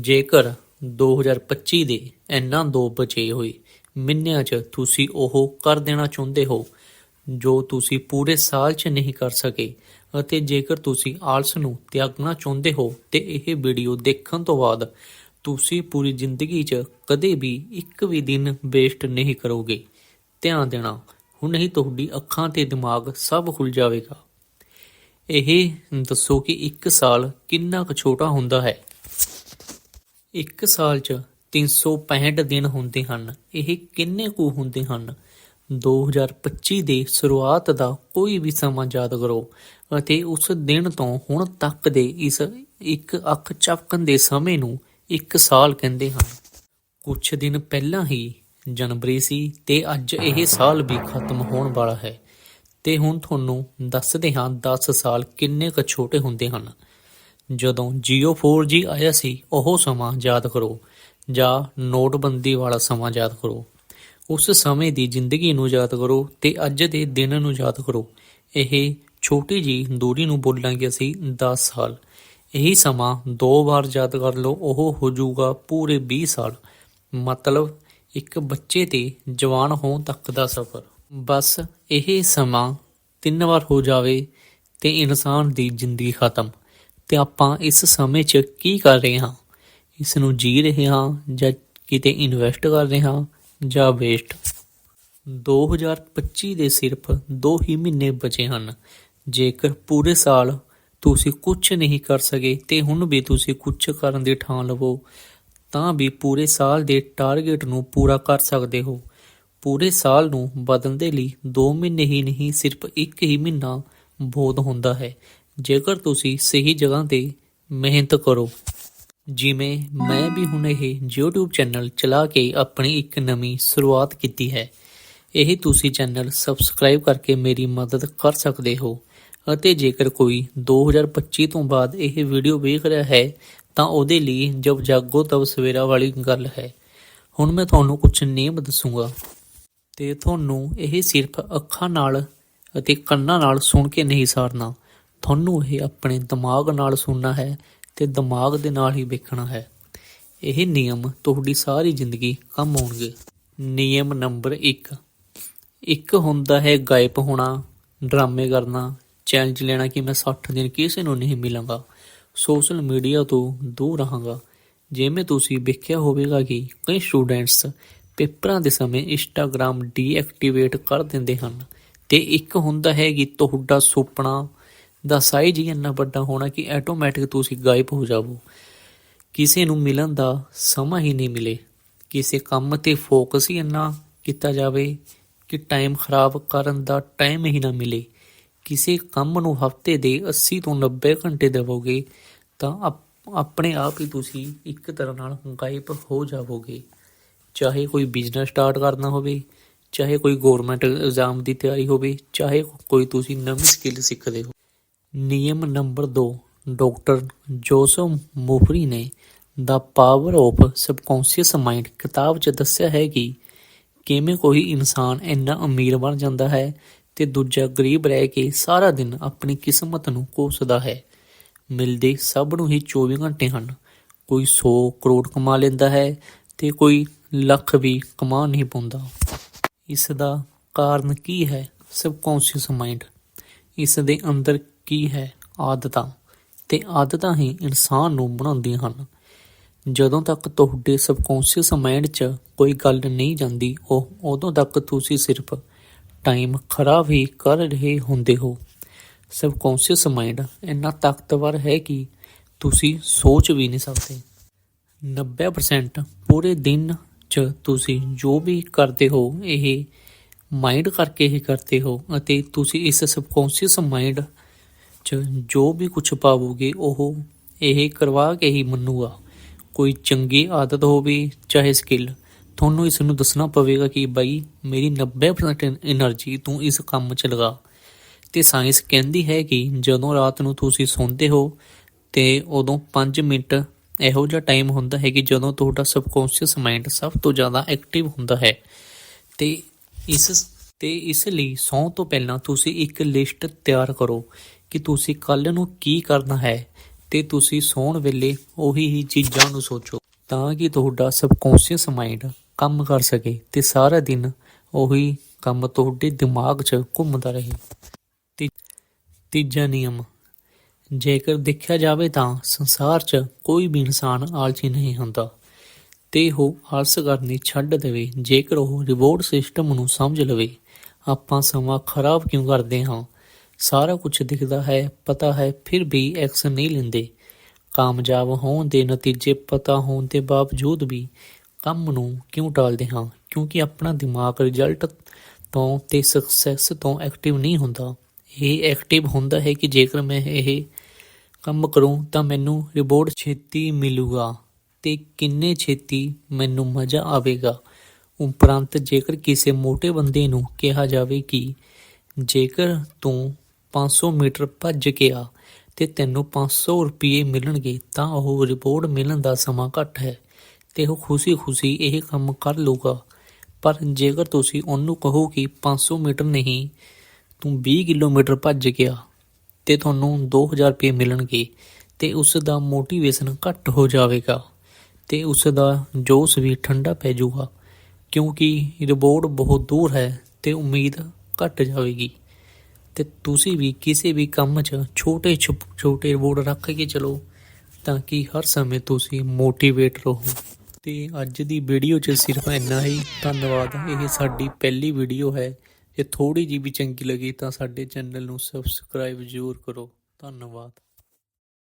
ਜੇਕਰ 2025 ਦੇ ਇਹਨਾਂ ਦੋ ਬਚੇ ਹੋਏ ਮਹੀਨਿਆਂ 'ਚ ਤੁਸੀਂ ਉਹ ਕਰ ਦੇਣਾ ਚਾਹੁੰਦੇ ਹੋ, ਜੋ ਤੁਸੀਂ ਪੂਰੇ ਸਾਲ 'ਚ ਨਹੀਂ ਕਰ ਸਕੇ, ਅਤੇ ਜੇਕਰ ਤੁਸੀਂ ਆਲਸ ਨੂੰ ਤਿਆਗਣਾ ਚਾਹੁੰਦੇ ਹੋ, ਤੇ ਇਹ ਵੀਡੀਓ ਦੇਖਣ ਤੋਂ ਬਾਅਦ ਤੁਸੀਂ ਪੂਰੀ ਜ਼ਿੰਦਗੀ 'ਚ ਕਦੇ ਵੀ ਇੱਕ ਵੀ ਦਿਨ ਵੇਸਟ ਨਹੀਂ ਕਰੋਗੇ। ਧਿਆਨ ਦੇਣਾ, ਹੁਣ ਹੀ ਤੁਹਾਡੀ ਅੱਖਾਂ ਤੇ ਦਿਮਾਗ ਸਭ ਖੁੱਲ ਜਾਵੇਗਾ। ਇਹ ਦੱਸੋ ਕਿ ਇੱਕ ਸਾਲ ਕਿੰਨਾ ਕੁ ਛੋਟਾ ਹੁੰਦਾ ਹੈ? ਇੱਕ ਸਾਲ 'ਚ 365 ਦਿਨ ਹੁੰਦੇ ਹਨ। ਇਹ ਕਿੰਨੇ ਕੁ ਹੁੰਦੇ ਹਨ? 2025 ਦੇ ਸ਼ੁਰੂਆਤ ਦਾ ਕੋਈ ਵੀ ਸਮਾਂ ਯਾਦ ਕਰੋ ਅਤੇ ਉਸ ਦਿਨ ਤੋਂ ਹੁਣ ਤੱਕ ਦੇ ਇਸ ਇੱਕ ਅੱਖ ਚਪਕਣ ਦੇ ਸਮੇਂ ਨੂੰ ਇੱਕ ਸਾਲ ਕਹਿੰਦੇ ਹਨ। ਕੁਝ ਦਿਨ ਪਹਿਲਾਂ ਹੀ ਜਨਵਰੀ ਸੀ ਤੇ ਅੱਜ ਇਹ ਸਾਲ ਵੀ ਖਤਮ ਹੋਣ ਵਾਲਾ ਹੈ। ਤੇ ਹੁਣ ਤੁਹਾਨੂੰ ਦੱਸਦੇ ਹਾਂ 10 ਸਾਲ ਕਿੰਨੇ ਕੁ ਛੋਟੇ ਹੁੰਦੇ ਹਨ। ਜਦੋਂ Jio 4G ਆਇਆ ਸੀ, ਉਹ ਸਮਾਂ ਯਾਦ ਕਰੋ, ਜਾਂ ਨੋਟਬੰਦੀ ਵਾਲਾ ਸਮਾਂ ਯਾਦ ਕਰੋ। ਉਸ ਸਮੇਂ ਦੀ ਜ਼ਿੰਦਗੀ ਨੂੰ ਯਾਦ ਕਰੋ ਤੇ ਅੱਜ ਦੇ ਦਿਨ ਨੂੰ ਯਾਦ ਕਰੋ। ਇਹ ਛੋਟੀ ਜੀ ਦੂਰੀ ਨੂੰ ਬੋਲਾਂਗੇ ਅਸੀਂ 10 ਸਾਲ। ਇਹੀ ਸਮਾਂ ਦੋ ਵਾਰ ਯਾਦ ਕਰ ਲਓ, ਉਹ ਹੋ ਜਾਊਗਾ ਪੂਰੇ 20 ਸਾਲ। ਮਤਲਬ ਇੱਕ ਬੱਚੇ ਤੇ ਜਵਾਨ ਹੋਣ ਤੱਕ ਦਾ ਸਫ਼ਰ। ਬਸ ਇਹ ਸਮਾਂ ਤਿੰਨ ਵਾਰ ਹੋ ਜਾਵੇ ਤੇ ਇਨਸਾਨ ਦੀ ਜ਼ਿੰਦਗੀ ਖਤਮ। ਤੇ ਆਪਾਂ ਇਸ ਸਮੇਂ 'ਚ ਕੀ ਕਰ ਰਹੇ ਹਾਂ? ਇਸ ਨੂੰ ਜੀ ਰਹੇ ਹਾਂ ਜਾਂ ਕਿਤੇ ਇਨਵੈਸਟ ਕਰ ਰਹੇ ਹਾਂ ਜਾਂ ਵੇਸਟ 2025 ਦੇ ਸਿਰਫ 2 ਹੀ ਮਹੀਨੇ ਬਚੇ ਹਨ। ਜੇਕਰ ਪੂਰੇ ਸਾਲ ਤੁਸੀਂ ਕੁਝ ਨਹੀਂ ਕਰ ਸਕੇ ਤੇ ਹੁਣ ਵੀ ਤੁਸੀਂ ਕੁਝ ਕਰਨ ਦੀ ਠਾਣ ਲਵੋ, ਤਾਂ ਵੀ ਪੂਰੇ ਸਾਲ ਦੇ ਟਾਰਗੇਟ ਨੂੰ ਪੂਰਾ ਕਰ ਸਕਦੇ ਹੋ। ਪੂਰੇ ਸਾਲ ਨੂੰ ਬਦਲਣ ਦੇ ਲਈ 2 ਮਹੀਨੇ ਹੀ ਨਹੀਂ, ਸਿਰਫ ਇੱਕ ਹੀ ਮਹੀਨਾ ਬਹੁਤ ਹੁੰਦਾ ਹੈ। ਜੇਕਰ ਤੁਸੀਂ ਸਹੀ ਜਗ੍ਹਾ ਤੇ ਮਿਹਨਤ ਕਰੋ, ਜਿਵੇਂ ਮੈਂ ਵੀ ਹੁਣ ਇਹ YouTube ਚੈਨਲ ਚਲਾ ਕੇ ਆਪਣੀ ਇੱਕ ਨਵੀਂ ਸ਼ੁਰੂਆਤ ਕੀਤੀ ਹੈ, ਇਹ ਤੁਸੀਂ ਚੈਨਲ ਸਬਸਕ੍ਰਾਈਬ ਕਰਕੇ ਮੇਰੀ ਮਦਦ ਕਰ ਸਕਦੇ ਹੋ। ਅਤੇ ਜੇਕਰ ਕੋਈ 2025 ਤੋਂ ਬਾਅਦ ਇਹ ਵੀਡੀਓ ਵੇਖ ਰਿਹਾ ਹੈ, ਤਾਂ ਉਹਦੇ ਲਈ ਜਬ ਜਾਗੋ ਤਬ ਸਵੇਰਾ ਵਾਲੀ ਗੱਲ ਹੈ। ਹੁਣ ਮੈਂ ਤੁਹਾਨੂੰ ਕੁਝ ਨਿਯਮ ਦੱਸੂਗਾ। ਤੇ ਤੁਹਾਨੂੰ ਇਹ ਸਿਰਫ ਅੱਖਾਂ ਨਾਲ ਅਤੇ ਕੰਨਾਂ ਨਾਲ ਸੁਣ ਕੇ ਨਹੀਂ ਸਾਰਨਾ। ਤੁਹਾਨੂੰ ਇਹ ਆਪਣੇ ਦਿਮਾਗ ਨਾਲ ਸੁਣਨਾ ਹੈ ਤੇ ਦਿਮਾਗ ਦੇ ਨਾਲ ਹੀ ਵੇਖਣਾ ਹੈ। ਇਹ ਨਿਯਮ ਤੁਹਾਡੀ ਸਾਰੀ ਜ਼ਿੰਦਗੀ ਕੰਮ ਆਉਣਗੇ। ਨਿਯਮ ਨੰਬਰ 1 ਇੱਕ ਹੁੰਦਾ ਹੈ ਗਾਇਬ ਹੋਣਾ, ਡਰਾਮੇ ਕਰਨਾ ਚੈਲੰਜ ਲੈਣਾ ਕਿ ਮੈਂ 60 ਦਿਨ ਕਿਸੇ ਨੂੰ ਨਹੀਂ ਮਿਲਾਂਗਾ। ਸੋਸ਼ਲ ਮੀਡੀਆ ਤੋਂ ਦੂਰ ਰਹਾਂਗਾ। ਜਿਵੇਂ ਤੁਸੀਂ ਵੇਖਿਆ ਹੋਵੇਗਾ ਕਿ ਕਈ ਸਟੂਡੈਂਟਸ ਪੇਪਰਾਂ ਦੇ ਸਮੇਂ ਇੰਸਟਾਗ੍ਰam ਡੀਐਕਟੀਵੇਟ ਕਰ ਦਿੰਦੇ ਹਨ। ਤੇ ਇੱਕ ਹੁੰਦਾ ਹੈ ਕਿ ਤੁਹਾਡਾ ਸੁਪਨਾ ਦਾ ਸਾਈਜ਼ ਹੀ ਇੰਨਾ ਵੱਡਾ ਹੋਣਾ ਕਿ ਆਟੋਮੈਟਿਕ ਤੁਸੀਂ ਗਾਇਬ ਹੋ ਜਾਵੋ। ਕਿਸੇ ਨੂੰ ਮਿਲਣ ਦਾ ਸਮਾਂ ਹੀ ਨਹੀਂ ਮਿਲੇ। ਕਿਸੇ ਕੰਮ ਤੇ ਫੋਕਸ ਹੀ ਇੰਨਾ ਕੀਤਾ ਜਾਵੇ ਕਿ ਟਾਈਮ ਖਰਾਬ ਕਰਨ ਦਾ ਟਾਈਮ ਹੀ ਨਾ ਮਿਲੇ। ਕਿਸੇ ਕੰਮ ਨੂੰ ਹਫ਼ਤੇ ਦੇ 80 ਤੋਂ 90 ਘੰਟੇ ਦੇਵੋਗੇ ਤਾਂ ਆਪਣੇ ਆਪ ਹੀ ਤੁਸੀਂ ਇੱਕ ਤਰ੍ਹਾਂ ਨਾਲ ਗਾਇਬ ਹੋ ਜਾਵੋਗੇ। ਚਾਹੇ ਕੋਈ ਬਿਜ਼ਨਸ ਸਟਾਰਟ ਕਰਨਾ ਹੋਵੇ, ਚਾਹੇ ਕੋਈ ਗਵਰਨਮੈਂਟ ਐਗਜ਼ਾਮ ਦੀ ਤਿਆਰੀ ਹੋਵੇ, ਚਾਹੇ ਕੋਈ ਤੁਸੀਂ ਨਵੀਂ ਸਕਿੱਲ ਸਿੱਖਦੇ ਹੋ। ਨਿਯਮ ਨੰਬਰ 2 ਡਾਕਟਰ ਜੋਸਫ ਮੋਫਰੀ ਨੇ the power of subconscious mind ਕਿਤਾਬ 'ਚ ਦੱਸਿਆ ਹੈ ਕਿ ਕਿਵੇਂ ਕੋਈ ਇਨਸਾਨ ਇੰਨਾ ਅਮੀਰ ਬਣ ਜਾਂਦਾ ਹੈ ਤੇ ਦੂਜਾ ਗਰੀਬ ਰਹਿ ਕੇ ਸਾਰਾ ਦਿਨ ਆਪਣੀ ਕਿਸਮਤ ਨੂੰ ਕੋਸਦਾ ਹੈ। ਮਿਲਦੇ ਸਭ ਨੂੰ ਹੀ 24 ਘੰਟੇ ਹਨ। ਕੋਈ 100 ਕਰੋੜ ਕਮਾ ਲੈਂਦਾ ਹੈ ਤੇ ਕੋਈ ਲੱਖ ਵੀ ਕਮਾ ਨਹੀਂ ਪਾਉਂਦਾ। ਇਸ ਦਾ ਕਾਰਨ ਕੀ ਹੈ ਸਬਕੌਂਸ਼ੀਅਸ ਮਾਈਂਡ? ਇਸ ਦੇ ਅੰਦਰ ਕੀ ਹੈ ਆਦਤਾਂ? ਤੇ ਆਦਤਾਂ ਹੀ ਇਨਸਾਨ ਨੂੰ ਬਣਾਉਂਦੀਆਂ ਹਨ। ਜਦੋਂ ਤੱਕ ਤੁਹਾਡੇ ਸਬਕੌਂਸ਼ੀਅਸ ਮਾਈਂਡ 'ਚ ਕੋਈ ਗੱਲ ਨਹੀਂ ਜਾਂਦੀ, ਉਹ ਉਦੋਂ ਤੱਕ ਤੁਸੀਂ ਸਿਰਫ ਟਾਈਮ ਖਰਾਬ ਹੀ ਕਰ ਰਹੇ ਹੁੰਦੇ ਹੋ। ਸਬਕੌਂਸ਼ੀਅਸ ਮਾਈਂਡ ਇੰਨਾ ਤਾਕਤਵਰ ਹੈ ਕਿ ਤੁਸੀਂ ਸੋਚ ਵੀ ਨਹੀਂ ਸਕਦੇ। 90% ਪੂਰੇ ਦਿਨ 'ਚ ਤੁਸੀਂ ਜੋ ਵੀ ਕਰਦੇ ਹੋ, ਇਹ ਮਾਈਂਡ ਕਰਕੇ ਹੀ ਕਰਦੇ ਹੋ ਅਤੇ ਤੁਸੀਂ ਇਸ ਸਬਕੌਂਸ਼ੀਅਸ ਮਾਈਂਡ 'ਚ ਜੋ ਵੀ ਕੁਝ ਪਾਵੋਗੇ, ਉਹ ਇਹ ਕਰਵਾ ਕੇ ਹੀ ਮੰਨੂਗਾ। ਕੋਈ ਚੰਗੀ ਆਦਤ ਹੋਵੇ ਚਾਹੇ ਸਕਿੱਲ, ਤੁਹਾਨੂੰ ਇਸ ਨੂੰ ਦੱਸਣਾ ਪਵੇਗਾ ਕਿ ਬਾਈ, ਮੇਰੀ 90% એનર્ਜੀ ਤੂੰ ਇਸ ਕੰਮ 'ਚ ਲਗਾ। ਤੇ ਸਾਇੰਸ ਕਹਿੰਦੀ ਹੈ ਕਿ ਜਦੋਂ ਰਾਤ ਨੂੰ ਤੁਸੀਂ ਸੌਂਦੇ ਹੋ, ਤੇ ਉਦੋਂ 5 ਮਿੰਟ ਇਹੋ ਜਿਹਾ ਟਾਈਮ ਹੁੰਦਾ ਹੈ ਕਿ ਜਦੋਂ ਤੁਹਾਡਾ ਸਬਕੌਂਸ਼ੀਅਸ ਮਾਈਂਡ ਸਭ ਤੋਂ ਜ਼ਿਆਦਾ ਐਕਟਿਵ ਹੁੰਦਾ ਹੈ। ਤੇ ਇਸ ਤੇ ਇਸ ਲਈ ਸੌਂ ਤੋਂ ਪਹਿਲਾਂ ਤੁਸੀਂ ਇੱਕ ਲਿਸਟ ਤਿਆਰ ਕਰੋ। ਕਿ ਤੁਸੀਂ ਕੱਲ ਨੂੰ ਕੀ ਕਰਨਾ ਹੈ ਤੇ ਤੁਸੀਂ ਸੌਣ ਵੇਲੇ ਉਹੀ ਹੀ ਚੀਜ਼ਾਂ ਨੂੰ ਸੋਚੋ ਤਾਂ ਕਿ ਤੁਹਾਡਾ ਸਬਕੌਂਸ਼ੀਅਸ ਮਾਈਂਡ ਕੰਮ ਕਰ ਸਕੇ ਤੇ ਸਾਰਾ ਦਿਨ ਉਹੀ ਕੰਮ ਤੁਹਾਡੇ ਦਿਮਾਗ 'ਚ ਘੁੰਮਦਾ ਰਹੇ। ਤੀ- ਤੀਜਾ ਨਿਯਮ, ਜੇਕਰ ਦੇਖਿਆ ਜਾਵੇ ਤਾਂ ਸੰਸਾਰ 'ਚ ਕੋਈ ਵੀ ਇਨਸਾਨ ਆਲਸੀ ਨਹੀਂ ਹੁੰਦਾ ਤੇ ਉਹ ਆਲਸ ਕਰਨੀ ਛੱਡ ਦੇਵੇ। ਜੇਕਰ ਉਹ ਰਿਵਾਰਡ ਸਿਸਟਮ ਨੂੰ ਸਮਝ ਲਵੇ, ਆਪਾਂ ਸਮਾਂ ਖਰਾਬ ਕਿਉਂ ਕਰਦੇ ਹਾਂ? ਸਾਰਾ ਕੁਝ ਦਿਖਦਾ ਹੈ, ਪਤਾ ਹੈ, ਫਿਰ ਵੀ ਐਕਸ਼ਨ ਨਹੀਂ ਲੈਂਦੇ। ਕਾਮਯਾਬ ਹੋਣ ਦੇ ਨਤੀਜੇ ਪਤਾ ਹੋਣ ਦੇ ਬਾਵਜੂਦ ਵੀ ਕੰਮ ਨੂੰ ਕਿਉਂ ਟਾਲਦੇ ਹਾਂ? ਕਿਉਂਕਿ ਆਪਣਾ ਦਿਮਾਗ ਰਿਜ਼ਲਟ ਤੋਂ ਤੇ ਸਕਸੈਸ ਤੋਂ ਐਕਟਿਵ ਨਹੀਂ ਹੁੰਦਾ। ਇਹ ਐਕਟਿਵ ਹੁੰਦਾ ਹੈ ਕਿ ਜੇਕਰ ਮੈਂ ਇਹ ਕੰਮ ਕਰੂੰ ਤਾਂ ਮੈਨੂੰ ਰਿਵਾਰਡ ਛੇਤੀ ਮਿਲੂਗਾ ਤੇ ਕਿੰਨੇ ਛੇਤੀ ਮੈਨੂੰ ਮਜ਼ਾ ਆਵੇਗਾ। ਉਪਰੰਤ ਜੇਕਰ ਕਿਸੇ ਮੋਟੇ ਬੰਦੇ ਨੂੰ ਕਿਹਾ ਜਾਵੇ ਕਿ ਜੇਕਰ ਤੂੰ 500 ਮੀਟਰ ਭੱਜ ਕੇ ਆ ਤੇ ਤੈਨੂੰ 500 ਰੁਪਏ ਮਿਲਣਗੇ, ਤਾਂ ਉਹ ਰਿਵਾਰਡ ਮਿਲਣ ਦਾ ਸਮਾਂ ਘੱਟ ਹੈ ਤੇ ਉਹ ਖੁਸ਼ੀ-ਖੁਸ਼ੀ ਇਹ ਕੰਮ ਕਰ ਲੂਗਾ ਪਰ ਜੇਕਰ ਤੁਸੀਂ ਉਹਨੂੰ ਕਹੋ ਕਿ 500 ਮੀਟਰ ਨਹੀਂ, ਤੂੰ 20 ਕਿਲੋਮੀਟਰ ਭੱਜ ਗਿਆ ਤੇ ਤੁਹਾਨੂੰ 2000 ਰੁਪਏ ਮਿਲਣਗੇ ਤੇ ਉਸ ਦਾ ਮੋਟੀਵੇਸ਼ਨ ਘੱਟ ਹੋ ਜਾਵੇਗਾ ਤੇ ਉਸ ਦਾ ਜੋਸ਼ ਵੀ ਠੰਡਾ ਪੈ ਜਾਊਗਾ, ਕਿਉਂਕਿ ਰਿਬੋਰਡ ਬਹੁਤ ਦੂਰ ਹੈ ਤੇ ਉਮੀਦ ਘਟ ਜਾਵੇਗੀ। ਤੇ ਤੁਸੀਂ ਵੀ ਕਿਸੇ ਵੀ ਕੰਮ 'ਚ ਛੋਟੇ ਛੁਪ- ਛੋਟੇ ਰਿਵਾਰਡ ਰੱਖ ਕੇ ਚਲੋ, ਤਾਂ ਕਿ ਹਰ ਸਮੇਂ ਤੁਸੀਂ ਮੋਟੀਵੇਟ ਰਹੋ। ਤੇ ਅੱਜ ਦੀ ਵੀਡੀਓ 'ਚ ਸਿਰਫ ਇੰਨਾ ਹੀ। ਧੰਨਵਾਦ। ਇਹ ਸਾਡੀ ਪਹਿਲੀ ਵੀਡੀਓ ਹੈ। ਜੇ ਥੋੜੀ ਜੀ ਵੀ ਚੰਗੀ ਲੱਗੀ ਤਾਂ ਸਾਡੇ ਚੈਨਲ ਨੂੰ ਸਬਸਕ੍ਰਾਈਬ ਜ਼ਰੂਰ ਕਰੋ। ਧੰਨਵਾਦ।